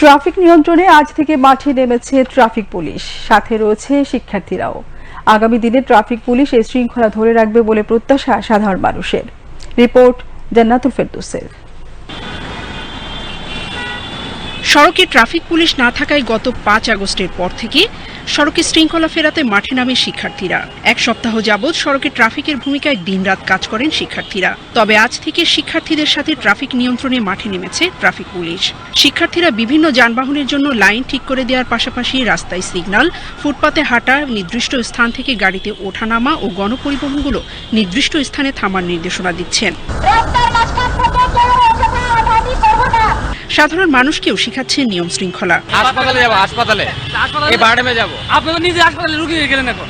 Traffic নিয়ন্ত্রণে আজ থেকে মাঠে নেমেছে ট্রাফিক পুলিশ। সাথে রয়েছে শিক্ষার্থীরাও। আগামী দিনে ট্রাফিক পুলিশ এই শৃঙ্খলা ধরে রাখবে বলে প্রত্যাশা সাধারণ মানুষের। রিপোর্ট জান্নাতুল ফেরদৌসের। সড়কে ট্রাফিক পুলিশ না থাকায় গত পাঁচ আগস্টের পর থেকে সড়কে শৃঙ্খলা ফেরাতে মাঠে নামে শিক্ষার্থীরা। এক সপ্তাহ যাবৎ সড়কে ট্রাফিকের ভূমিকায় দিনরাত কাজ করেন শিক্ষার্থীরা। তবে আজ থেকে শিক্ষার্থীদের সাথে ট্রাফিক নিয়ন্ত্রণে মাঠে নেমেছে ট্রাফিক পুলিশ। শিক্ষার্থীরা বিভিন্ন যানবাহনের জন্য লাইন ঠিক করে দেওয়ার পাশাপাশি রাস্তায় সিগন্যাল ফুটপাতে হাঁটা, নির্দিষ্ট স্থান থেকে গাড়িতে ওঠানামা ও গণপরিবহনগুলো নির্দিষ্ট স্থানে থামার নির্দেশনা দিচ্ছেন। সাধারণ মানুষকেও শিখাচ্ছেন নিয়ম শৃঙ্খলা। হাসপাতালে যাব হাসপাতালে। এই বারডেমে যাব। আপনি নিজে হাসপাতালে রুগী হয়ে গেলেন এখন।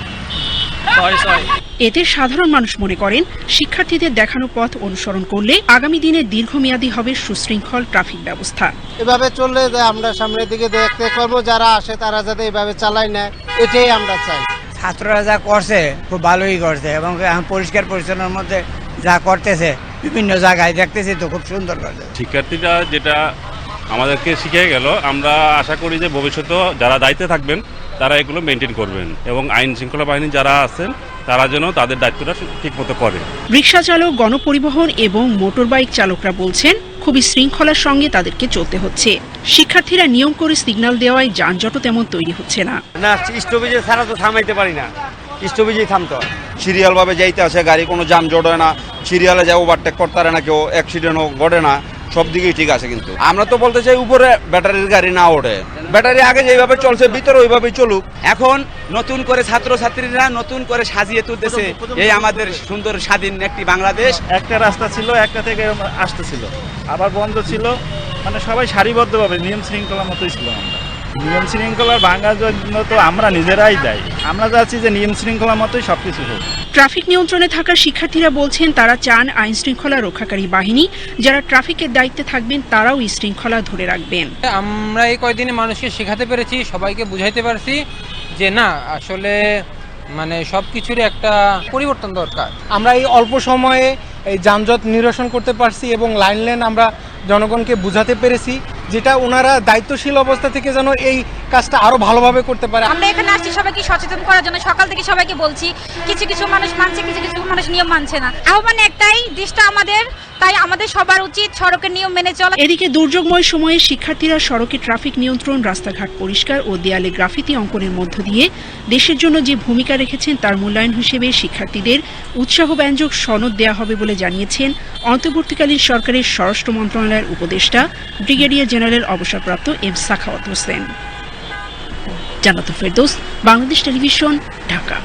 এতে সাধারণ মানুষ মনে করেন শিক্ষার্থীদের দেখানো পথ অনুসরণ করলে আগামী দিনে দীর্ঘমেয়াদী হবে সুশৃঙ্খল ট্রাফিক ব্যবস্থা। এভাবে চললে যে আমরা সামনের দিকে দেখতে পারব যারা আসে তারা যাতে এভাবে চালায় না এটাই আমরা চাই। ছাত্ররা যা করছে খুব ভালোই করছে এবং পরিষ্কার পরিচ্ছন্নের মধ্যে যা করতেছে বিভিন্ন জায়গায় দেখতেছি তো খুব সুন্দর করছে। শিক্ষার্থীরা যেটা আমাদেরকে শিখে গেল আমরা আশা করি যে ভবিষ্যতেও যারা দায়িত্বে থাকবেন তারা এগুলো মেনটেন করবেন এবং আইন শৃঙ্খলা বাহিনী যারা আছেন তারা যেন তাদের দায়িত্বটা ঠিকমতো করে। রিক্সা চালক গণপরিবহন এবং মোটরবাইক চালকরা বলছেন খুবই শৃঙ্খলার সঙ্গে তাদেরকে চলতে হচ্ছে। শিক্ষার্থীরা নিয়ম করে সিগন্যাল দেওয়ায় যানজটও তেমন তৈরি হচ্ছে না। না স্টপেজে ছাড়া তো থামাইতে পারি না। স্টপেজেই থামতে হয়। সিরিয়াল ভাবে যাইতে আসে গাড়ি কোনো জাম জট হয় না। সিরিয়ালে যা ওভারটেক করতে পারে না কেউ অ্যাক্সিডেন্টও ঘটে না। সব দিকেই ঠিক আছে কিন্তু। আমরা তো বলতে চাই উপরে ব্যাটারির গাড়ি না ওঠে। ব্যাটারি আগে যেভাবে চলছে ভিতরে ওইভাবেই চলুক। এখন নতুন করে ছাত্র ছাত্রীরা নতুন করে সাজিয়ে তুলতেছে এই আমাদের সুন্দর স্বাধীন একটি বাংলাদেশ। একটা রাস্তা ছিল একটা থেকে আসতেছিল। আবার বন্ধ ছিল। মানে সবাই সারিবদ্ধভাবে নিয়ম শৃঙ্খলা মতোই ছিল আমরা নিয়ম শৃঙ্খলার ভাঙার জন্য তো আমরা নিজেরাই দায়ী। আমরা চাচ্ছি যে নিয়ম শৃঙ্খলা মতোই সব কিছু হোক। ট্রাফিক নিয়ন্ত্রণে থাকা শিক্ষার্থীরা বলছেন তারা চান আইন শৃঙ্খলা রক্ষাকারী বাহিনী যারা ট্রাফিকের দায়িত্বে থাকবেন তারাও এই শৃঙ্খলা ধরে রাখবেন। আমরা এই কয়দিনে মানুষকে শেখাতে পেরেছি সবাইকে বুঝাইতে পারছি যে না আসলে মানে সব কিছুরই একটা পরিবর্তন দরকার। আমরা এই অল্প সময়ে এই যানজট নিরসন করতে পারছি এবং লাইন লেন আমরা জনগণকে বুঝাতে পেরেছি। যেটা ওনারা দায়িত্বশীল অবস্থা থেকে যেন এই কাজটা আরও ভালোভাবে করতে পারে। আমরা এখানে আসছি সবাইকে সচেতন করার জন্য। সকাল থেকে সবাইকে বলছি, কিছু কিছু মানুষ মানছে, কিছু কিছু মানুষ নিয়ম মানছে না। আহ্বান একটাই, দেশটা আমাদের তাই আমাদের সবার উচিত সড়কের নিয়ম মেনে চলা। এদিকে দুর্যোগময় সময়ে শিক্ষার্থীরা সড়কে ট্রাফিক নিয়ন্ত্রণ, রাস্তাঘাট পরিষ্কার ও দেয়ালে গ্রাফিতি অঙ্কনের মধ্য দিয়ে দেশের জন্য যে ভূমিকা রেখেছেন তার মূল্যায়ন হিসেবে শিক্ষার্থীদের উৎসাহব্যঞ্জক সনদ দেওয়া হবে বলে জানিয়েছেন অন্তর্বর্তীকালীন সরকারের স্বরাষ্ট্র মন্ত্রণালয়ের উপদেষ্টা ব্রিগেডিয়ার জেনারেল অবসরপ্রাপ্ত এম সাখাওয়াত হোসেন। জানাতুল ফেরদৌস, বাংলাদেশ টেলিভিশন, ঢাকা।